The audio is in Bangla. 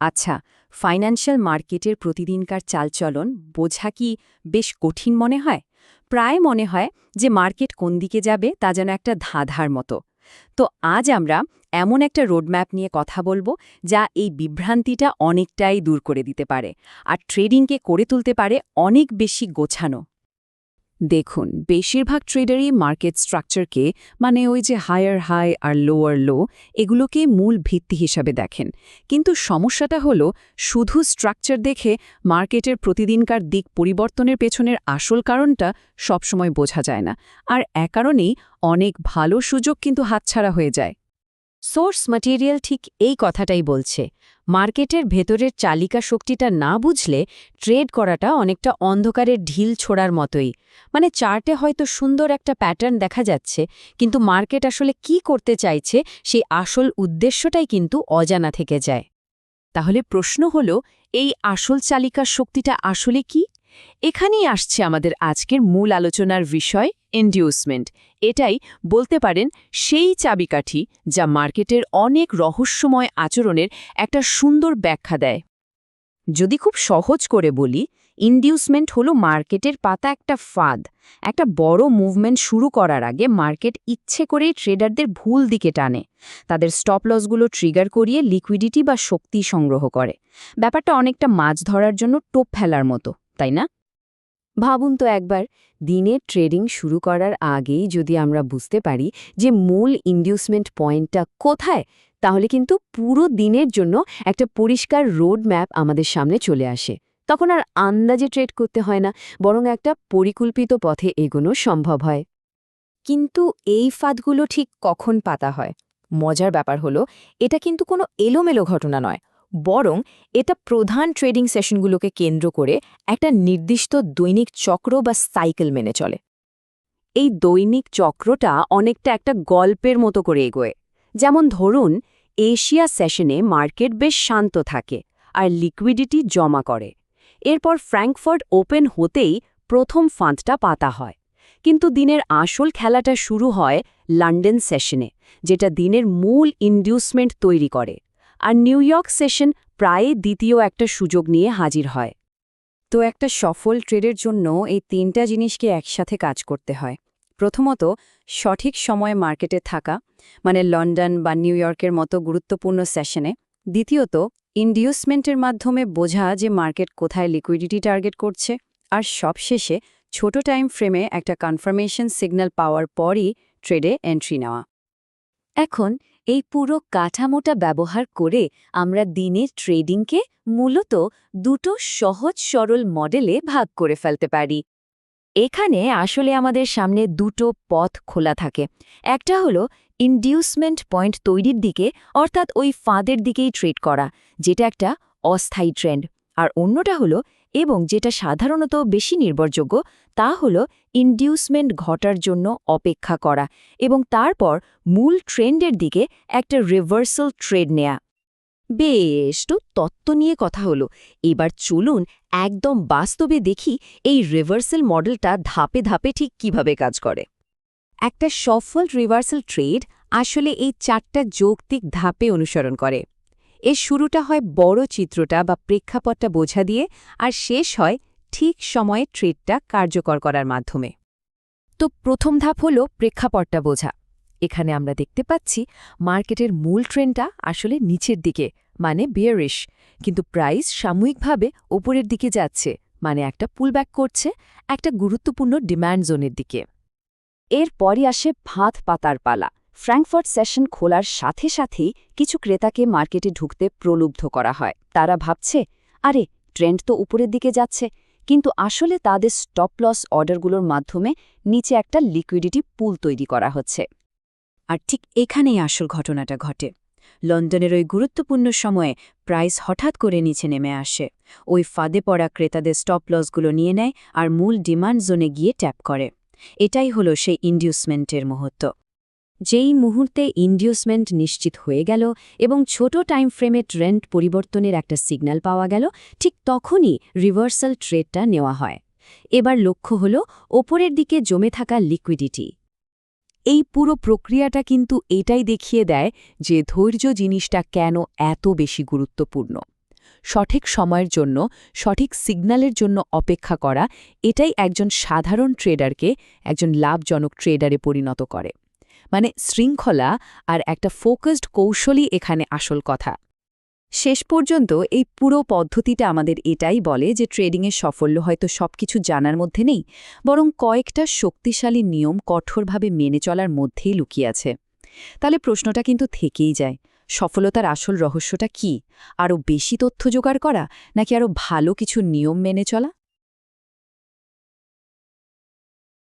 আচ্ছা ফাইন্যান্সিয়াল মার্কেটের প্রতিদিনকার চালচলন বোঝা কি বেশ কঠিন মনে হয়? প্রায় মনে হয় যে মার্কেট কোন দিকে যাবে তা যেন একটা ধাঁধার মতো। তো আজ আমরা এমন একটা রোডম্যাপ নিয়ে কথা বলব যা এই বিভ্রান্তিটা অনেকটাই দূর করে দিতে পারে, আর ট্রেডিংকে করে তুলতে পারে অনেক বেশি গোছানো। দেখুন, বেশিরভাগ ট্রেডারই মার্কেট স্ট্রাকচারকে মানে ওই যে হায়ার হাই আর লোয়ার লো এগুলোকে মূল ভিত্তি হিসাবে দেখেন। কিন্তু সমস্যাটা হলো, শুধু স্ট্রাকচার দেখে মার্কেটের প্রতিদিনকার দিক পরিবর্তনের পেছনের আসল কারণটা সবসময় বোঝা যায় না। আর এ কারণেই অনেক ভালো সুযোগ কিন্তু হাতছাড়া হয়ে যায়। সোর্স ম্যাটেরিয়াল ঠিক এই কথাটাই বলছে। মার্কেটের ভেতরের চালিকা শক্তিটা না বুঝলে ট্রেড করাটা অনেকটা অন্ধকারের ঢিল ছোড়ার মতোই। মানে চার্টে হয়তো সুন্দর একটা প্যাটার্ন দেখা যাচ্ছে, কিন্তু মার্কেট আসলে কি করতে চাইছে সেই আসল উদ্দেশ্যটাই কিন্তু অজানা থেকে যায়। তাহলে প্রশ্ন হল, এই আসল চালিকার শক্তিটা আসলে কি? এখানেই আসছে আমাদের আজকের মূল আলোচনার বিষয় ইন্ডিউসমেন্ট এটাই বলতে পারেন সেই চাবিকাঠি যা মার্কেটের অনেক রহস্যময় আচরণের একটা সুন্দর ব্যাখ্যা দেয়। যদি খুব সহজ করে বলি, ইন্ডিউসমেন্ট হলো মার্কেটের পাতা একটা ফাঁদ, একটা বড় মুভমেন্ট শুরু করার আগে মার্কেট ইচ্ছে করেই ট্রেডারদের ভুল দিকে টানে, তাদের স্টপ লসগুলো ট্রিগার করিয়ে লিকুইডিটি বা শক্তি সংগ্রহ করে। ব্যাপারটা অনেকটা মাছ ধরার জন্য টোপ ফেলার মতো, তাই না? ভাবুন তো একবার দিনের ট্রেডিং শুরু করার আগেই যদি আমরা বুঝতে পারি যে মূল ইন্ডিউসমেন্ট পয়েন্টটা কোথায়, তাহলে কিন্তু পুরো দিনের জন্য একটা পরিষ্কার রোড ম্যাপ আমাদের সামনে চলে আসে। তখন আর আন্দাজে ট্রেড করতে হয় না, বরং একটা পরিকল্পিত পথে এগোনো সম্ভব হয়। কিন্তু এই ফাঁদগুলো ঠিক কখন পাতা হয়? মজার ব্যাপার হলো, এটা কিন্তু কোনো এলোমেলো ঘটনা নয়। বরং এটা প্রধান ট্রেডিং সেশনগুলোকে কেন্দ্র করে একটা নির্দিষ্ট দৈনিক চক্র বা সাইকেল মেনে চলে। এই দৈনিক চক্রটা অনেকটা একটা গল্পের মতো করে এগোয়। যেমন ধরুন, এশিয়া সেশনে মার্কেট বেশ শান্ত থাকে আর লিকুইডিটি জমা করে। এরপর ফ্র্যাঙ্কফার্ট ওপেন হতেই প্রথম ফাঁদটা পাতা হয়। কিন্তু দিনের আসল খেলাটা শুরু হয় লন্ডন সেশনে, যেটা দিনের মূল ইন্ডিউসমেন্ট তৈরি করে। আর নিউ ইয়র্ক সেশন প্রায় দ্বিতীয় একটা সুযোগ নিয়ে হাজির হয়। তো একটা সফল ট্রেডের জন্য এই তিনটা জিনিসকে একসাথে কাজ করতে হয়। প্রথমত, সঠিক সময়ে মার্কেটে থাকা মানে লন্ডন বা নিউ ইয়র্কের মতো গুরুত্বপূর্ণ সেশনে। দ্বিতীয়ত, ইন্ডিউসমেন্টের মাধ্যমে বোঝা যে মার্কেট কোথায় লিকুইডিটি টার্গেট করছে। আর সবশেষে, ছোট টাইম ফ্রেমে একটা কনফার্মেশন সিগন্যাল পাওয়ার পরই ট্রেডে এন্ট্রি নেওয়া। এখন এই পুরো কাঠামোটা ব্যবহার করে আমরা দিনের ট্রেডিংকে মূলত দুটো সহজ সরল মডেলে ভাগ করে ফেলতে পারি। এখানে আসলে আমাদের সামনে দুটো পথ খোলা থাকে। একটা হলো ইন্ডিউসমেন্ট পয়েন্ট তৈরির দিকে, অর্থাৎ ওই ফাঁদের দিকেই ট্রেড করা, যেটা একটা অস্থায়ী ট্রেন্ড আর অন্যটা হলো এবং যেটা সাধারণত বেশি নির্ভরযোগ্য, তা হল ইন্ডিউসমেন্ট ঘটার জন্য অপেক্ষা করা এবং তারপর মূল ট্রেন্ডের দিকে একটা রিভার্সাল ট্রেড নেয়া। বেশ, তো তত্ত্ব নিয়ে কথা হলো। এবার চলুন একদম বাস্তবে দেখি এই রিভার্সাল মডেলটা ধাপে ধাপে ঠিক কীভাবে কাজ করে। একটা সফল রিভার্সাল ট্রেড আসলে এই চারটা যৌক্তিক ধাপে অনুসরণ করে। এর শুরুটা হয় বড় চিত্রটা বা প্রেক্ষাপটটা বোঝা দিয়ে আর শেষ হয় ঠিক সময়ে ট্রেডটা কার্যকর করার মাধ্যমে। তো প্রথম ধাপ হল প্রেক্ষাপটটা বোঝা। এখানে আমরা দেখতে পাচ্ছি মার্কেটের মূল ট্রেন্ডটা আসলে নিচের দিকে মানে বিয়ারিশ কিন্তু প্রাইস সাময়িকভাবে ওপরের দিকে যাচ্ছে মানে একটা পুলব্যাক করছে, একটা গুরুত্বপূর্ণ ডিম্যান্ড জোনের দিকে। এরপরই আসে ভাত পাতার পালা। ফ্র্যাঙ্কফার্ট সেশন খোলার সাথে সাথেই কিছু ক্রেতাকে মার্কেটে ঢুকতে প্রলুব্ধ করা হয়। তারা ভাবছে, আরে, ট্রেন্ড তো উপরের দিকে যাচ্ছে। কিন্তু আসলে তাদের স্টপ লস অর্ডারগুলোর মাধ্যমে নিচে একটা লিকুইডিটি পুল তৈরি করা হচ্ছে। আর ঠিক এখানেই আসল ঘটনাটা ঘটে। লন্ডনের ওই গুরুত্বপূর্ণ সময়ে প্রাইস হঠাৎ করে নিচে নেমে আসে। ওই ফাঁদে পড়া ক্রেতাদের স্টপ লসগুলো নিয়ে নেয় আর মূল ডিমান্ড জোনে গিয়ে ট্যাপ করে। এটাই হলো সেই ইন্ডিউসমেন্টের মুহূর্ত। যেই মুহূর্তে ইন্ডিউসমেন্ট নিশ্চিত হয়ে গেল এবং ছোট টাইম ফ্রেমে ট্রেন্ড পরিবর্তনের একটা সিগন্যাল পাওয়া গেল, ঠিক তখনই রিভার্সাল ট্রেডটা নেওয়া হয়। এবার লক্ষ্য হল ওপরের দিকে জমে থাকা লিকুইডিটি। এই পুরো প্রক্রিয়াটা কিন্তু এটাই দেখিয়ে দেয় যে ধৈর্য জিনিসটা কেন এত বেশি গুরুত্বপূর্ণ। সঠিক সময়ের জন্য, সঠিক সিগন্যালের জন্য অপেক্ষা করা, এটাই একজন সাধারণ ট্রেডারকে একজন লাভজনক ট্রেডারে পরিণত করে। মানে শৃঙ্খলা আর একটা ফোকাসড কৌশলই এখানে আসল কথা। শেষ পর্যন্ত এই পুরো পদ্ধতিটা আমাদের এটাই বলে যে ট্রেডিংয়ের সাফল্য হয়তো সবকিছু জানার মধ্যে নেই, বরং কয়েকটা শক্তিশালী নিয়ম কঠোরভাবে মেনে চলার মধ্যেই লুকিয়ে আছে। তাহলে প্রশ্নটা কিন্তু থেকেই যায়, সফলতার আসল রহস্যটা কি? আরও বেশি তথ্য জোগাড় করা নাকি আরও ভালো কিছু নিয়ম মেনে চলা?